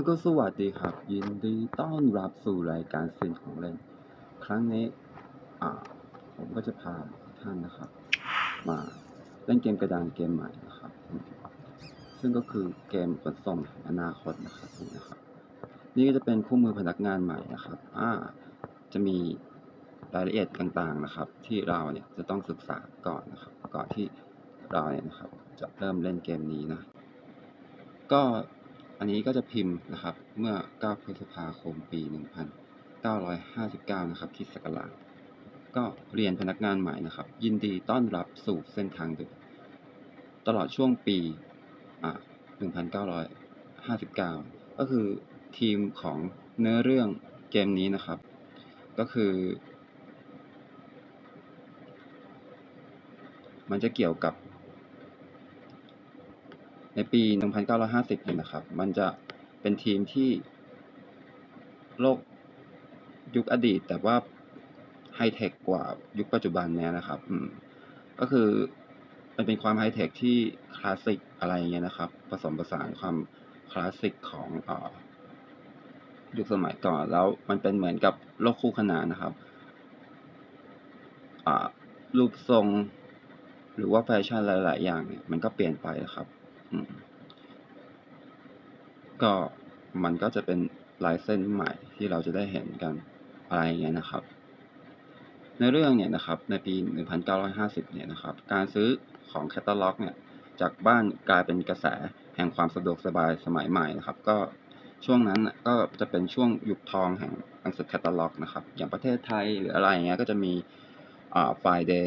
แล้วก็สวัสดีครับ ยินดีต้อนรับสู่รายการซีนของเล่น ครั้งนี้อ่าผมก็จะพาท่านนะครับ มาเล่นเกมกระดานเกมใหม่นะครับ ซึ่งก็คือเกมขนส่งแห่งอนาคตนะครับนี่นะครับ นี่ก็จะเป็นคู่มือพนักงานใหม่นะครับอ่าจะมีรายละเอียดต่างๆนะครับ ที่เราเนี่ยจะต้องศึกษาก่อนนะครับ ก่อนที่เราเนี่ยนะครับ จะเริ่มเล่นเกมนี้นะ ก็ อันนี้ก็จะพิมพ์นะครับ เมื่อ 9 พฤษภาคม ปี 1959 นะครับคิดศักราชก็เรียนพนักงานใหม่นะครับ ยินดีต้อนรับสู่เส้นทางเดินตลอดช่วงปีอ่า1959 ก็คือทีมของเนื้อเรื่องเกมนี้นะครับ ก็คือ มันจะเกี่ยวกับ ในปี 1950เนี่ยนะครับ มันจะเป็นทีมที่โลกยุคอดีต แต่ว่าไฮเทคกว่ายุคปัจจุบันเนี่ยนะครับ อืม ก็คือมันเป็นความไฮเทคที่คลาสสิกอะไรเงี้ยนะครับ ผสมผสานความคลาสสิกของออยุคสมัยก่อน แล้วมันเป็นเหมือนกับโลกคู่ขนานนะครับรูปทรง หรือว่าแฟชั่นหลาย ๆ อย่างเนี่ยมันก็เปลี่ยนไปนะครับ ก็มันก็จะเป็นลายเส้นใหม่ที่เราจะได้เห็นกันอะไรอย่างเงี้ยนะครับ ในเรื่องเนี่ยนะครับในปี 1950 เนี่ยนะครับ การซื้อของแคตตาล็อกเนี่ยจากบ้านกลายเป็นกระแสแห่งความสะดวกสบายสมัยใหม่นะครับ ก็ช่วงนั้นก็จะเป็นช่วงยุคทองแห่งหนังสือแคตตาล็อกนะครับ อย่างประเทศไทยหรืออะไรอย่างเงี้ยก็จะมีอ่า Friday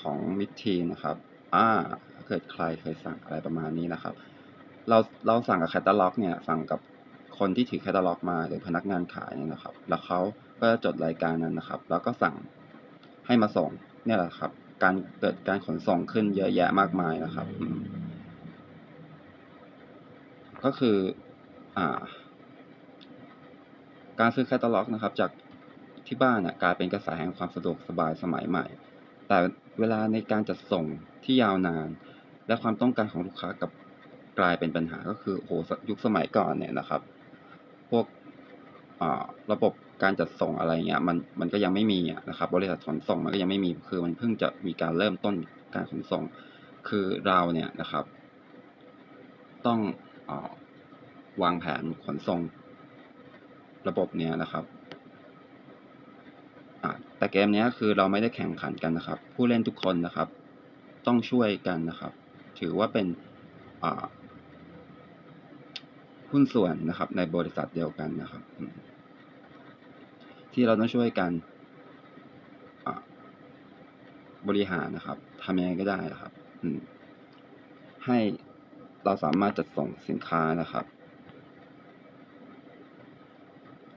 ของ Mid-teen นะครับอาถ้า เกิดใครเคยสั่งอะไรประมาณนี้นะครับ เราเราสั่งกับแคตตาล็อกเนี่ยสั่งกับคนที่ถือแคตตาล็อกมาหรือพนักงานขายเนี่ยนะครับ แล้วเขาก็จะจดรายการนั้นนะครับ แล้วก็สั่งให้มาส่งเนี่ยแหละครับ การเกิดการขนส่งขึ้นเยอะแยะมากมายนะครับก็คืออ่า การซื้อแคตตาล็อกนะครับ จากที่บ้านน่ะกลายเป็นกระแสแห่งความสะดวกสบายสมัยใหม่ แต่เวลาในการจัดส่งที่ยาวนาน และความต้องการของลูกค้ากับกลายเป็นปัญหาก็คือโอ้โฮสยุคสมัยก่อนเนี่ยนะครับ พวกระบบการจัดส่งอะไรเงี้ยมันมันก็ยังไม่มีนะครับ บริษัทขนส่งมันก็ยังไม่มีคือมันเพิ่งจะมีการเริ่มต้นการขนส่ง คือเราเนี่ยนะครับ ต้องอวางแผนขนส่ง ระบบเนี้ยนะครับแต่เกมเนี้ยคือเราไม่ได้แข่งขันกันนะครับ ผู้เล่นทุกคนนะครับ ต้องช่วยกันนะครับ ถือว่าเป็นหุ้นส่วนนะครับ ในบริษัทเดียวกันนะครับ ที่เราต้องช่วยกันบริหารนะครับทำยังไงก็ได้นะครับให้เราสามารถจัดส่งสินค้านะครับ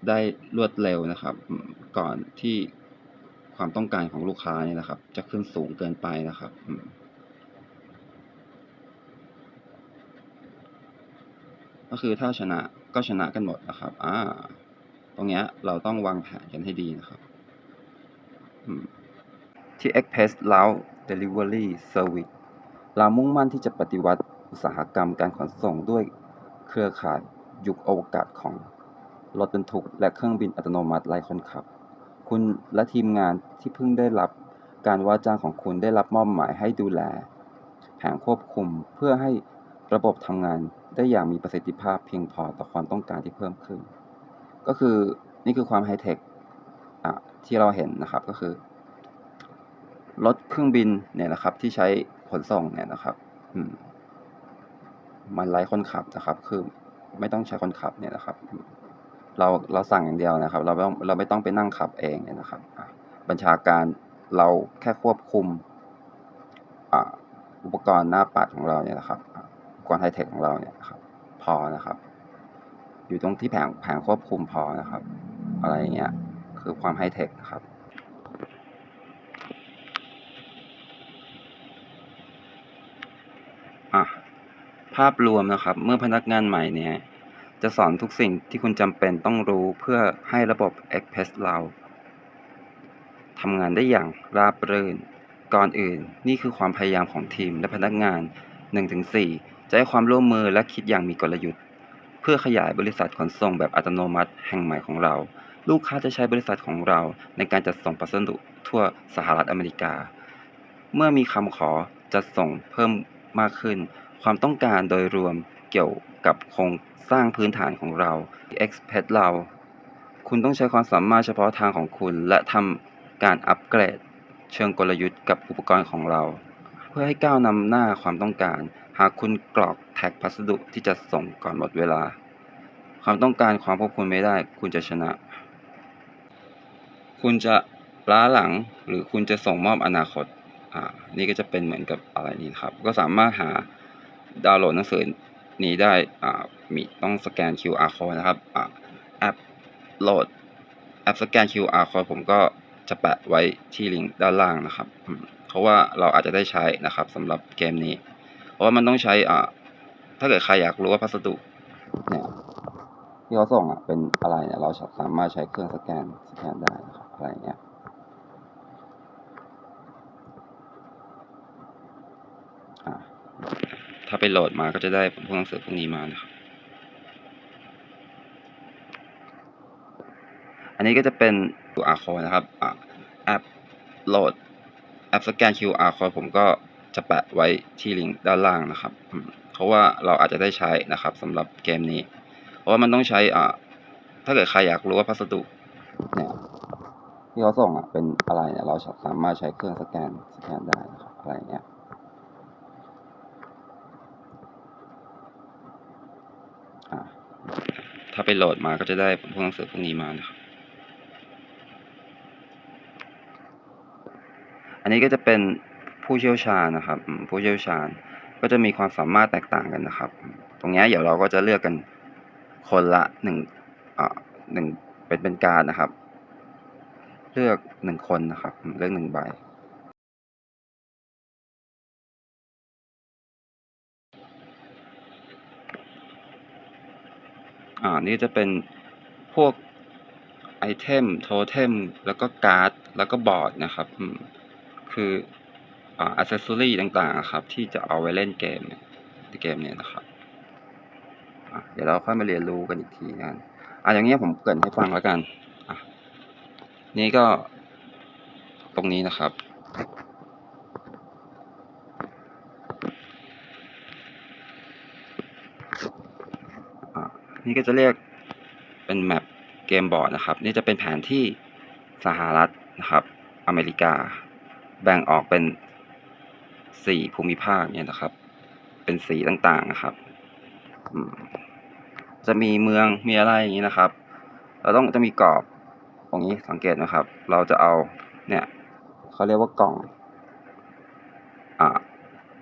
ได้รวดเร็วนะครับ ก่อนที่ความต้องการของลูกค้าเนี่ยนะครับ จะขึ้นสูงเกินไปนะครับ อืม ก็คือถ้าชนะก็ชนะกันหมดนะครับ อ่า ตรงเนี้ยเราต้องวางแผนกันให้ดีนะครับที่ Express Route Delivery Service เรามุ่งมั่นที่จะปฏิวัติอุตสาหกรรมการขนส่งด้วยเครือข่ายยุคอวกาศของรถบรรทุกและเครื่องบินอัตโนมัติไร้คนขับ คุณและทีมงานที่เพิ่งได้รับการว่าจ้างของคุณได้รับมอบหมายให้ดูแล แผนควบคุมเพื่อให้ระบบทำงาน ได้อย่างมีประสิทธิภาพเพียงพอต่อความต้องการที่เพิ่มขึ้น ก็คือนี่คือความไฮเทคอ่าที่เราเห็นนะครับก็คือรถเครื่องบินเนี่ยนะครับที่ใช้ขนส่งเนี่ยนะครับอืมมันไร้คนขับนะครับ คือไม่ต้องใช้คนขับเนี่ยนะครับ เราเราสั่งอย่างเดียวนะครับ เราไม่ต้องเราไม่ต้องไปนั่งขับเองเนี่ยนะครับบัญชาการเราแค่ควบคุมอ่าอุปกรณ์หน้าปัดของเราเนี่ยนะครับอ่าอุป กรไฮเทคของเราเนี่ยครับพอนะครับ อยู่ตรงที่แผงแผงควบคุมพอนะครับ อะไรเงี้ยคือความไฮเทคครับอาภาพรวมนะครับ เมื่อพนักงานใหม่เนี่ย จะสอนทุกสิ่งที่คุณจำเป็นต้องรู้เพื่อให้ระบบ Express Route ทำงานได้อย่างราบรื่น ก่อนอื่นนี่คือความพยายามของทีมและพนักงาน 1-4 จะให้ความร่วมมือและคิดอย่างมีกลยุทธ์ เพื่อขยายบริษัทขนส่งแบบอัตโนมัติแห่งใหม่ของเรา ลูกค้าจะใช้บริษัทของเราในการจัดส่งพัสดุทั่วสหรัฐอเมริกา เมื่อมีคำขอจัดส่งเพิ่มมากขึ้น ความต้องการโดยรวมเกี่ยวกับโครงสร้างพื้นฐานของเรา Express เรา คุณต้องใช้ความสามารถเฉพาะทางของคุณ และทำการอัปเกรด เชิงกลยุทธ์กับอุปกรณ์ของเรา เพื่อให้ก้าวนำหน้าความต้องการ หากคุณกรอกแท็กพัสดุที่จะส่งก่อนหมดเวลา ความต้องการความควบคุมไม่ได้ คุณจะชนะ คุณจะล้าหลังหรือคุณจะส่งมอบอนาคตอ่านี่ก็จะเป็นเหมือนกับอะไรนี้ครับ ก็สามารถหาดาวน์โหลดหนังสือนี้ได้อ่ามีต้องสแกน QR code นะครับอ่าแอปโหลดแอปสแกน QR code ผมก็จะแปะไว้ที่ลิงก์ด้านล่างนะครับ เพราะว่าเราอาจจะได้ใช้นะครับสำหรับเกมนี้ เพราะว่ามันต้องใช้อ่าถ้าเกิดใครอยากรู้ว่าพัสดุเนี่ยที่เขาส่งอะเป็นอะไรเนี่ยเราสามารถใช้เครื่องสแกนสแกนได้นะครับอะไรเงี้ยถ้าไปโหลดมาก็จะได้พวกหนังสือพวกนี้มานะครับ อันนี้ก็จะเป็น QR code นะครับแอปโหลด แอปสแกน QR code ผมก็จะแปะไว้ที่ลิงก์ด้านล่างนะครับ เพราะว่าเราอาจจะได้ใช้นะครับสำหรับเกมนี้ เพราะว่ามันต้องใช้อ่าถ้าเกิดใครอยากรู้ว่าพัสดุเนี่ยที่เขาส่งอะเป็นอะไรเนี่ยเราสามารถใช้เครื่องสแกนสแกนได้นะครับอะไรเงี้ยอ่าถ้าไปโหลดมาก็จะได้พวกหนังสือพวกนี้มานะครับ อันนี้ก็จะเป็นผู้เชี่ยวชาญนะครับ ผู้เชี่ยวชาญก็จะมีความสามารถแตกต่างกันนะครับ ตรงนี้เดี๋ยวเราก็จะเลือกกันคนละหนึ่งอ่าหนึ่งเป็นเป็นการนะครับ เลือกหนึ่งคนนะครับ เลือกหนึ่งใบอ่านี่จะเป็นพวกไอเทมโทเทมแล้วก็การ์ด แล้วก็บอร์ดนะครับ คืออ่าอัเซสซอรี่ต่างๆครับ ที่จะเอาไว้เล่นเกมเนี่ยเกมเนี่ยนะครับเดี๋ยวเราค่อยมาเรียนรู้กันอีกทีนะอะอย่างเงี้ยผมเกินให้ฟังแล้วกันอะนี่ก็ตรงนี้นะครับ นี่ก็จะเรียกเป็นแมปเกมบอร์ดนะครับ นี่จะเป็นแผนที่สหรัฐนะครับ อเมริกา แบ่งออกเป็นสี่ภูมิภาคเนี่ยนะครับ เป็นสีต่างๆนะครับ จะมีเมืองมีอะไรอย่างนี้นะครับ เราต้องจะมีกรอบตรงนี้สังเกตนะครับ เราจะเอาเนี่ยเขาเรียกว่ากล่องอ่า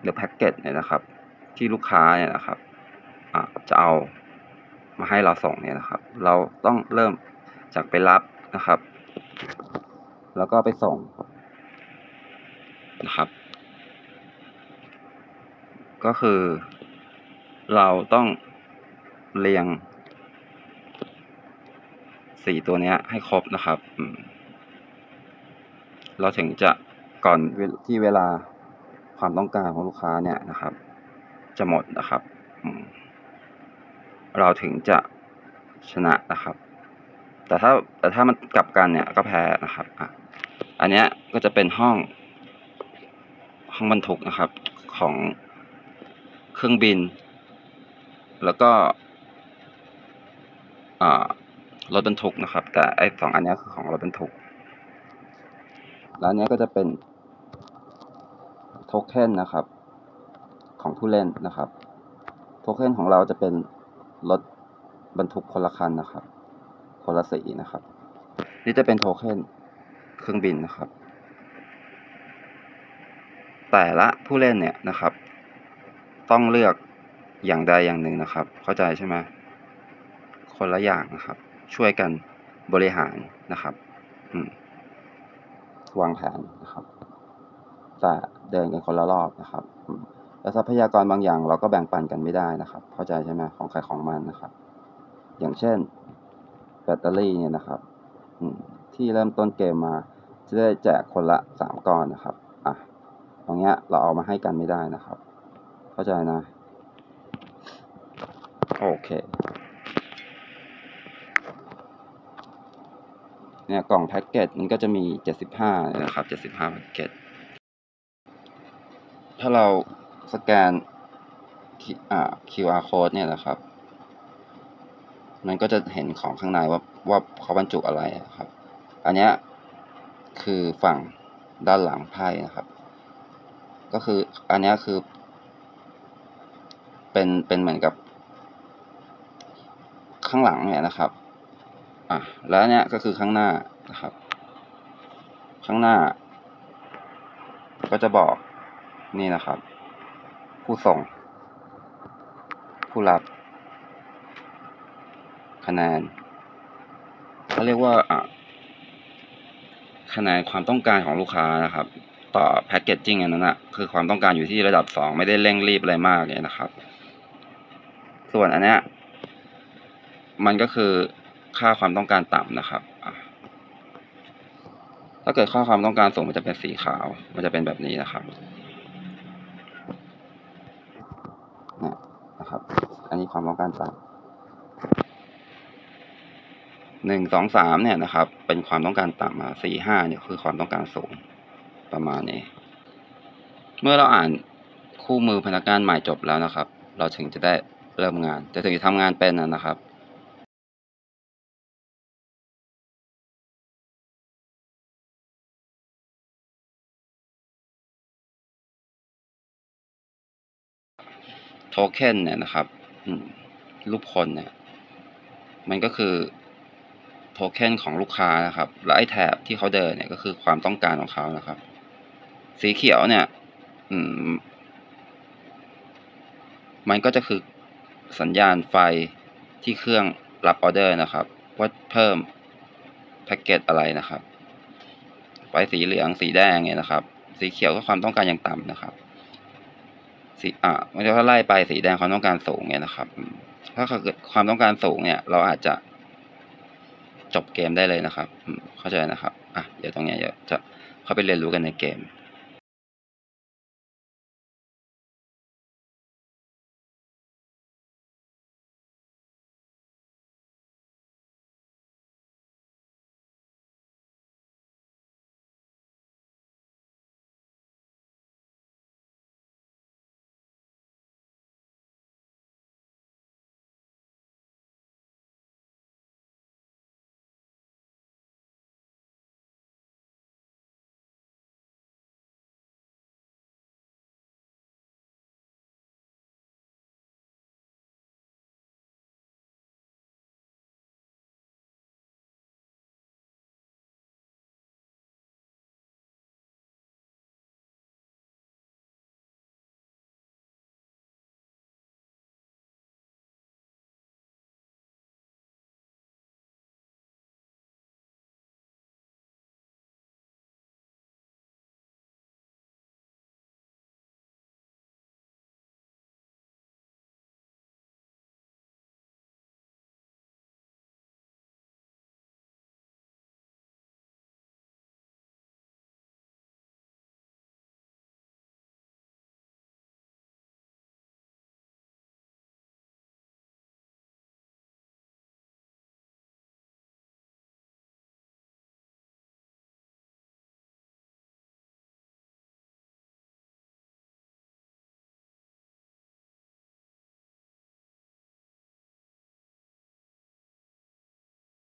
หรือแพ็กเกจเนี่ยนะครับ ที่ลูกค้าเนี่ยนะครับอ่าจะเอามาให้เราส่งเนี่ยนะครับ เราต้องเริ่มจากไปรับนะครับ แล้วก็ไปส่ง นะครับ ก็คือ เราต้องเรียงสี่ตัวนี้ให้ครบนะครับ เราถึงจะก่อนที่เวลาความต้องการของลูกค้าเนี่ยนะครับ จะหมดนะครับ เราถึงจะชนะนะครับ แต่ถ้าแต่ถ้ามันกลับกันเนี่ยก็แพ้นะครับอะอันเนี้ยก็จะเป็นห้อง ห้องบรรทุกนะครับของเครื่องบิน แล้วก็รถบรรทุกนะครับ แต่ไอ้สองอันนี้คือของรถบรรทุกแล้วอันเนี้ยก็จะเป็นโทเค็นนะครับ ของผู้เล่นนะครับ โทเค็นของเราจะเป็นรถบรรทุกคนละคันนะครับ คนละสีนะครับ นี่จะเป็นโทเค็นเครื่องบินนะครับ แต่ละผู้เล่นเนี่ยนะครับ ต้องเลือกอย่างใดอย่างหนึ่งนะครับ เข้าใจใช่ไหมคนละอย่างนะครับ ช่วยกันบริหารนะครับวางแผนนะครับ แต่เดินกันคนละรอบนะครับแล้วทรัพยากรบางอย่างเราก็แบ่งปันกันไม่ได้นะครับ เข้าใจใช่ไหมของใครของมันนะครับ อย่างเช่น แบตเตอรี่เนี่ยนะครับที่เริ่มต้นเกมมาจะได้แจกคนละสามก้อนนะครับ องเงี้ยเราเอามาให้กันไม่ได้นะครับ เข้าใจนะ โอเค เนี่ยกล่องแพ็กเกจมันก็จะมี 75นะครับ 75แพ็กเกจถ้าเราสแกน QR code เนี่ยนะครับ มันก็จะเห็นของข้างในว่าว่าเขาบรรจุอะไระครับ อันนี้คือฝั่งด้านหลังไพ่นะครับ ก็คืออันนี้คือ เป็นเป็นเหมือนกับ ข้างหลังเนี่ยนะครับ อะแล้วเนี้ยก็คือข้างหน้านะครับ ข้างหน้า ก็จะบอกนี่นะครับ ผู้ส่ง ผู้รับ คะแนนเขาเรียกว่าอะคะแนนความต้องการของลูกค้านะครับ ต่อแพคเกจจิ้งอันนั้นนะคือความต้องการอยู่ที่ระดับสองไม่ได้เร่งรีบอะไรมากเลยนะครับ ส่วนอันเนี้ยมันก็คือค่าความต้องการต่ำนะครับ ถ้าเกิดค่าความต้องการสูงมันจะเป็นสีขาว มันจะเป็นแบบนี้นะครับเนี่ยนะครับ อันนี้ความต้องการต่ำหนึ่งสองสามเนี่ยนะครับ เป็นความต้องการต่ำมาสี่ห้าเนี่ยคือความต้องการสูง ประมาณนี้ เมื่อเราอ่านคู่มือพนักงานใหม่จบแล้วนะครับ เราถึงจะได้เริ่มงาน จะถึงจะทำงานเป็นนะครับโทเค็นเนี่ยนะครับรูปคนเนี่ย มันก็คือโทเค็นของลูกค้านะครับ และไอ้แถบที่เขาเดินเนี่ยก็คือความต้องการของเขานะครับ สีเขียวเนี่ย อืม มันก็จะคือสัญญาณไฟที่เครื่องรับออเดอร์นะครับ ว่าเพิ่มแพ็กเกจอะไรนะครับ ไฟสีเหลืองสีแดงเนี่ยนะครับ สีเขียวก็ความต้องการย่างต่ำนะครับ สีอ่ามันจะไล่ไปสีแดงความต้องการสูงเนี่ยนะครับ ถ้าเกิดความต้องการสูงเนี่ย เราอาจจะจบเกมได้เลยนะครับ เข้าใจนะครับ อะ เดี๋ยวตรงเนี้ยเดี๋ยวจะเข้าไปเรียนรู้กันในเกม